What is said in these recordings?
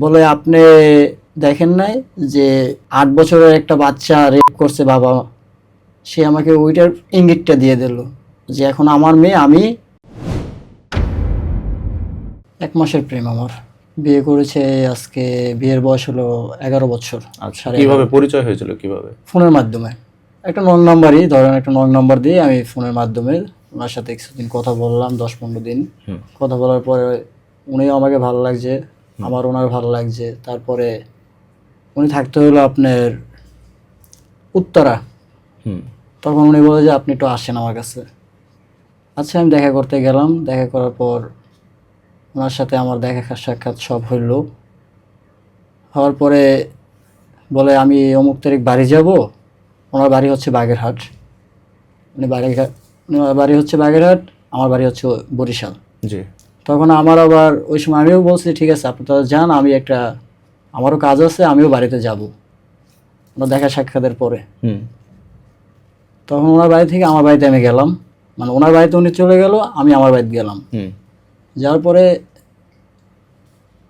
বলে আপনি দেখেন নাই যে আট বছরের একটা বাচ্চা রেপ করছে বাবা সে আমাকে ওইটার ইঙ্গিতটা দিয়ে দিল যে এখন আমার মেয়ে আমি এক মাসের প্রেম আমার। বিয়ে করেছে আজকে বিয়ের বয়স হলো এগারো বছর আচ্ছা কীভাবে পরিচয় হয়েছিল কীভাবে? ফোনের মাধ্যমে। একটা নন নাম্বারই ধরেন একটা নন নাম্বার দিয়ে আমি ফোনের মাধ্যমে ওনার সাথে কিছুদিন কথা বললাম দশ পনেরো দিন। কথা বলার পরে উনিও আমাকে ভালো লাগছে আমার ওনার ভালো লাগছে। তারপরে উনি থাকতে হলো আপনার উত্তরা। হুম। তখন উনি বলে যে আপনি একটু আসেন আমার কাছে। আচ্ছা আমি দেখা করতে গেলাম। দেখা করার পর ওনার সাথে আমার দেখা সাক্ষাৎ সব হইল। হওয়ার পরে বলে আমি অমুক তারিখ বাড়ি যাব। ওনার বাড়ি হচ্ছে বাগেরহাট। উনি বাগেরহাট ওনার বাড়ি হচ্ছে বাগেরহাট আমার বাড়ি হচ্ছে বরিশাল। জি। তখন আমার আবার ওই সময় আমিও বলছি ঠিক আছে আপনি তো যান আমি একটা আমারও কাজ আছে আমিও বাড়িতে যাব। ওনার দেখা সাক্ষাতের পরে। তখন ওনার বাড়ি থেকে আমার বাড়িতে আমি গেলাম। মানে ওনার বাড়িতে উনি চলে গেল আমি আমার বাড়িতে গেলাম। যাওয়ার পরে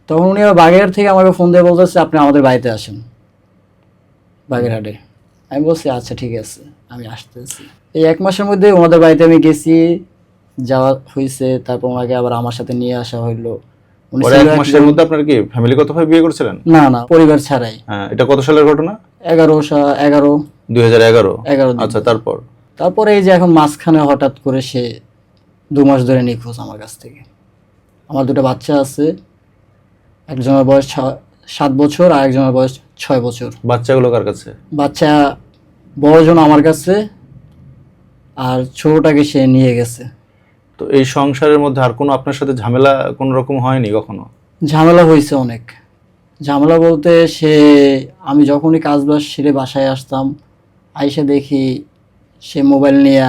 তখন উনি বাগেরহাট থেকে আমাকে ফোন দিয়ে বলতেছে আপনি আমাদের বাড়িতে আসেন। বাগেরহাটে। আমি বলছি আচ্ছা ঠিক আছে আমি আসতেছি। এই এক মাসের মধ্যে ওনাদের বাড়িতে আমি গেছি। যাওয়া হয়েছে তারপর ওনাকে আবার আমার সাথে নিয়ে আসা হইল। উনি পরে ছিল এক মাসের মধ্যে আপনার কি ফ্যামিলিগতভাবে বিয়ে করেছিলেন? না না পরিবার ছাড়াই। হ্যাঁ এটা কত সালের ঘটনা? এগারো সা- এগারো। দুই হাজার এগারো? এগারো দিন। আচ্ছা তারপর? তারপরে এই যে এখন মাঝখানে হঠাৎ করে সে দু মাস ধরে নিখোঁজ আমার কাছ থেকে। আমার দুটো বাচ্চা আছে একজনের বয়স ছ- সাত বছর আর একজনের বয়স ছয় বছর। বাচ্চাগুলো কার কাছে? বাচ্চা বড়জন আমার কাছে আর ছোটটাকে সে নিয়ে গেছে। তো এই সংসারের মধ্যে আর কোনো আপনার সাথে ঝামেলা কোনো রকম হয়নি কখনো? ঝামেলা হয়েছে অনেক। ঝামেলা বলতে সে, আমি যখনই কাজ বাজ সেরে বাসায় আসতাম, আইসে দেখি সে মোবাইল নিয়ে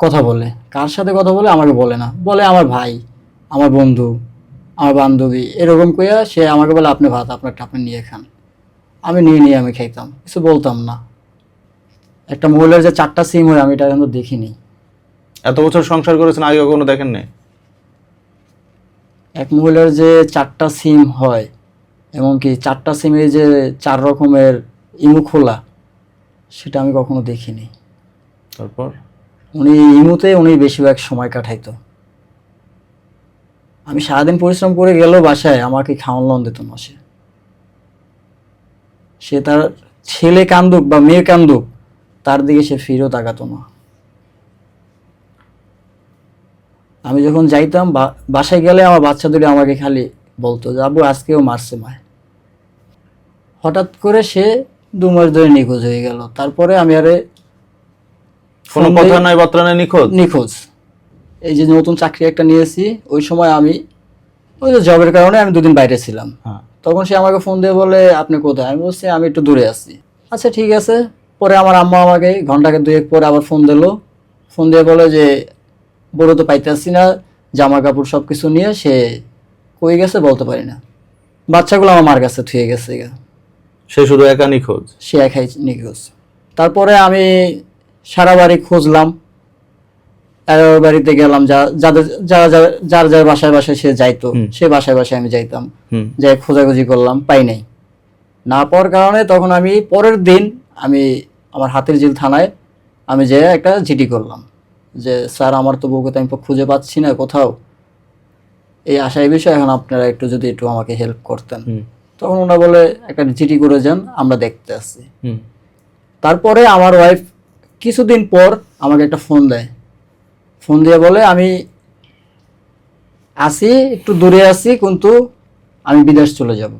কথা বলে। কার সাথে কথা বলে আমাকে বলে না। বলে আমার ভাই, আমার বন্ধু, আমার বান্ধবী, এরকম কইয়া সে আমাকে বলে, আপনি ভাত আপনারটা আপনি নিয়ে খান। আমি নিয়ে নিয়ে আমি খাইতাম, কিছু বলতাম না। একটা মহিলার যে চারটা সিম হয়, আমি এটা কিন্তু দেখিনি। এত বছর সংসার করেছেন আগে কখনো দেখেন নাই এক মহিলার যে চারটা সিম হয় এমনকি চারটা সিমে যে চার রকমের ইমু খোলা সেটা আমি কখনো দেখিনি। তারপর? উনি ইমুতে উনি বেশিরভাগ সময় কাটাইতো। আমি সারাদিন পরিশ্রম করে গেলেও বাসায় আমাকে খাওয়ান লন দিত না সে। সে তার ছেলে কান্দুক বা মেয়ে কান্দুক তার দিকে সে ফিরেও তাকাতো না। আমি যখন যাইতাম বাসায় গেলে আমার বাচ্চা দুটো আমাকে খালি বলতো যে আব্বু আজকেও মারছে মায়। হঠাৎ করে সে দু মাস ধরে নিখোঁজ হয়ে গেল। তারপরে আমি আরে কোনো কথা বার্তা নিখোঁজ? নিখোঁজ। এই যে নতুন চাকরি একটা নিয়েছি ওই সময় আমি ওই যে জবের কারণে আমি দুদিন বাইরে ছিলাম। হ্যাঁ। তখন সে আমাকে ফোন দিয়ে বলে আপনি কোথায়? আমি বলছি আমি একটু দূরে আছি। আচ্ছা ঠিক আছে। পরে আমার আম্মা আমাকে ঘন্টাকে দুয়েক পরে আবার ফোন দিলো। ফোন দিয়ে বলে যে বড় তো পাইতেছি না জামা কাপড় সব কিছু নিয়ে সে কই গেছে বলতে পারি না। বাচ্চাগুলো আমার মার কাছে থুয়ে গেছে সে শুধু একা নিখোঁজ? সে একাই নিখোঁজ। তারপরে আমি সারা বাড়ি খুঁজলাম বাড়িতে গেলাম যা যাদের যারা যারা- যার বাসায় বাসায় সে যাইতো সে বাসায় বাসায় আমি যাইতাম যাই খোঁজাখুঁজি করলাম পাই নাই। না পাওয়ার কারণে তখন আমি পরের দিন আমি আমার হাতের জিল থানায় আমি যে একটা জিডি করলাম। যে স্যার আমার তো বউকে তো আমি খুঁজে পাচ্ছি না কোথাও। এই আশায় বিষয় এখন আপনারা একটু যদি একটু আমাকে হেল্প করতেন। তখন ওরা বলে একটা চিঠি করে যান আমরা দেখতে আসছি তারপরে আমার ওয়াইফ কিছুদিন পর আমাকে একটা ফোন দেয়। ফোন দিয়ে বলে আমি আসি একটু দূরে আছি কিন্তু আমি বিদেশ চলে যাব।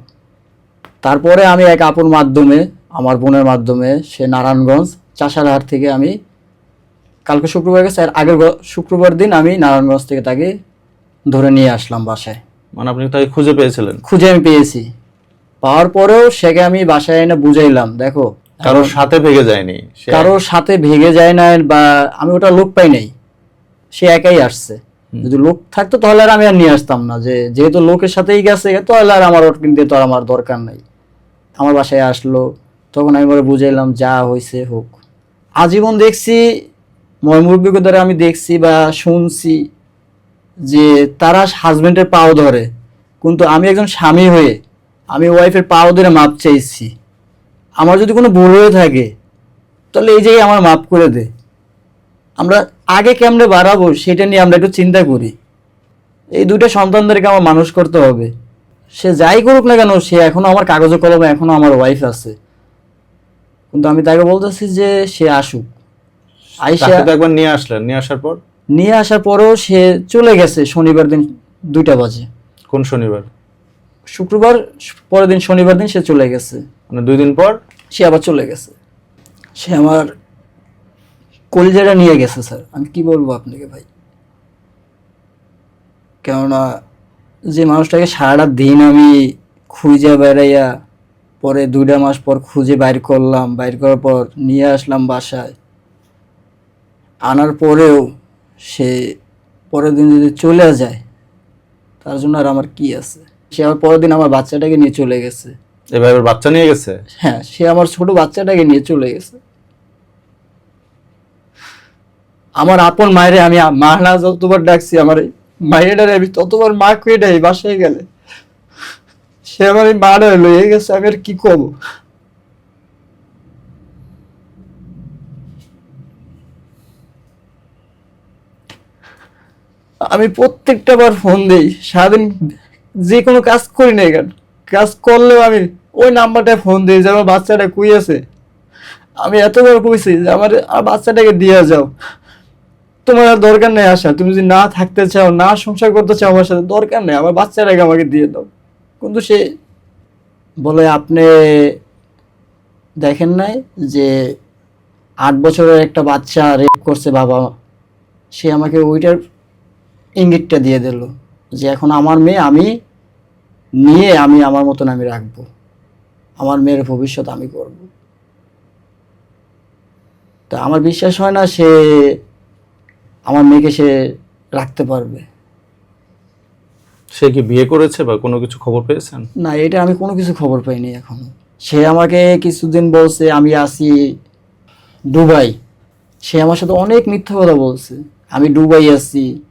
তারপরে আমি এক আপুর মাধ্যমে আমার বোনের মাধ্যমে সে নারায়ণগঞ্জ চাষারহাট থেকে আমি কালকে শুক্রবার গেছে আর আগের শুক্রবার দিন আমি নারায়ণগঞ্জ থেকে তাকে ধরে নিয়ে আসলাম বাসায়। মানে আপনি তাকে খুঁজে পেয়েছিলেন? খুঁজে আমি পেয়েছি। পাওয়ার পরেও সেকে আমি বাসায় এনে বুঝাইলাম দেখো। কারোর সাথে ভেগে যায়নি কারোর সাথে ভেগে যায় না বা আমি ওটা লোক পাই নাই সে একাই আসছে। যদি লোক থাকতো তাহলে আর আমি আর নিয়ে আসতাম না যে যেহেতু লোকের সাথেই গেছে তাহলে আর আমার কিনতে তো আমার দরকার নাই। আমার বাসায় আসলো তখন আমি বলে বুঝাইলাম যা হয়েছে হোক। আজীবন দেখছি ময়মুরব্বীকে দ্বারা আমি দেখছি বা শুনছি যে তারা হাজবেন্ডের পাও ধরে। কিন্তু আমি একজন স্বামী হয়ে আমি ওয়াইফের পাও ধরে মাপ চাইছি। আমার যদি কোনো ভুল হয়ে থাকে, তাহলে এই জায়গায় আমার মাপ করে দে। আমরা আগে কেমনে বাড়াবো সেটা নিয়ে আমরা একটু চিন্তা করি। এই দুইটা সন্তানদেরকে আমার মানুষ করতে হবে। সে যাই করুক না কেন, সে এখনও আমার কাগজে কলমে এখনও আমার ওয়াইফ আছে। কিন্তু আমি তাকে বলতেছি যে সে আসুক। আইসা একবার নিয়ে আসলেন নিয়ে আসার পর? নিয়ে আসার পরেও সে চলে গেছে শনিবার দিন দুইটা বাজে। কোন শনিবার? শুক্রবার পরের দিন শনিবার দিন সে চলে গেছে। মানে দুই দিন পর? সে আবার চলে গেছে। সে আমার কলিজাটা নিয়ে গেছে স্যার। আমি কি বলব আপনাকে ভাই? কেননা যে মানুষটাকে সারাটা দিন আমি খুঁজে বেড়াইয়া পরে দুইটা মাস পর খুঁজে বাইর করলাম বাইর করার পর নিয়ে আসলাম বাসায়। আনার পরেও সে পরের দিন যদি চলে যায় তার জন্য আর আমার কি আছে? সে আবার পরের দিন আমার বাচ্চাটাকে নিয়ে চলে গেছে। এবার এবার বাচ্চা নিয়ে গেছে? হ্যাঁ সে আমার ছোট বাচ্চাটাকে নিয়ে চলে গেছে। আমার আপন মায়েরে আমি মা না যতবার ডাকছি আমার মায়েরারে আমি ততবার মা ডাই বাসায় গেলে। সে আমার এই মারা লয়ে গেছে আমি আর কি করব আমি প্রত্যেকটা বার ফোন দিই, সারাদিন যে কোনো কাজ করি না কেন। কাজ করলেও আমি ওই নাম্বারটায় ফোন দিই যে আমার বাচ্চাটা কুই আছে। আমি এতবার কইছি যে আমার আমার বাচ্চাটাকে দিয়ে যাও। তোমার আর দরকার নেই আসা তুমি যদি না থাকতে চাও, না সংসার করতে চাও আমার সাথে, দরকার নেই। আমার বাচ্চাটাকে আমাকে দিয়ে দাও। কিন্তু সে বলে, আপনি দেখেন নাই যে আট বছরের একটা বাচ্চা রেপ করছে বাবা সে আমাকে ওইটার ইঙ্গিতটা দিয়ে দিল যে এখন আমার মেয়ে আমি নিয়ে আমি আমার মতন আমি রাখব। আমার মেয়ের ভবিষ্যৎ আমি করব। তা আমার বিশ্বাস হয় না সে আমার মেয়েকে সে রাখতে পারবে। সে কি বিয়ে করেছে বা কোনো কিছু খবর পেয়েছেন? না এটা আমি কোনো কিছু খবর পাইনি এখনও। সে আমাকে কিছুদিন বলছে আমি আসি দুবাই। সে আমার সাথে অনেক মিথ্যা কথা বলছে। আমি দুবাই আছি।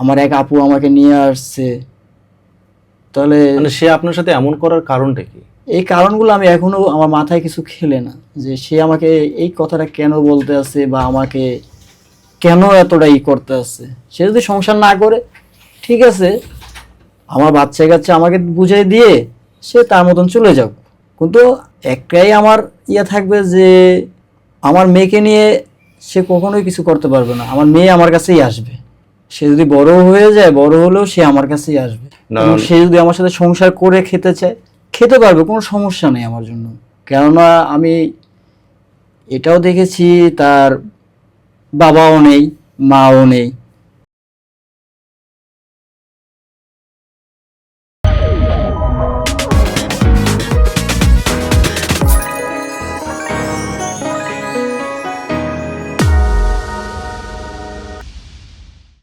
আমার এক আপু আমাকে নিয়ে আসছে। তাহলে মানে সে আপনার সাথে এমন করার কারণটা কি? এই কারণগুলো আমি এখনও আমার মাথায় কিছু খেলে না যে সে আমাকে এই কথাটা কেন বলতে আছে বা আমাকে কেন এতটা ই করতে আছে সে যদি সংসার না করে ঠিক আছে আমার বাচ্চা কাচ্চা আমাকে বুঝাই দিয়ে সে তার মতন চলে যাক। কিন্তু একটাই আমার ইয়ে থাকবে যে আমার মেয়েকে নিয়ে সে কখনোই কিছু করতে পারবে না। আমার মেয়ে আমার কাছেই আসবে। সে যদি বড় হয়ে যায় বড় হলেও সে আমার কাছেই আসবে। এবং সে যদি আমার সাথে সংসার করে খেতে চায় খেতে পারবে কোনো সমস্যা নেই আমার জন্য। কেননা আমি এটাও দেখেছি তার বাবাও নেই মাও নেই।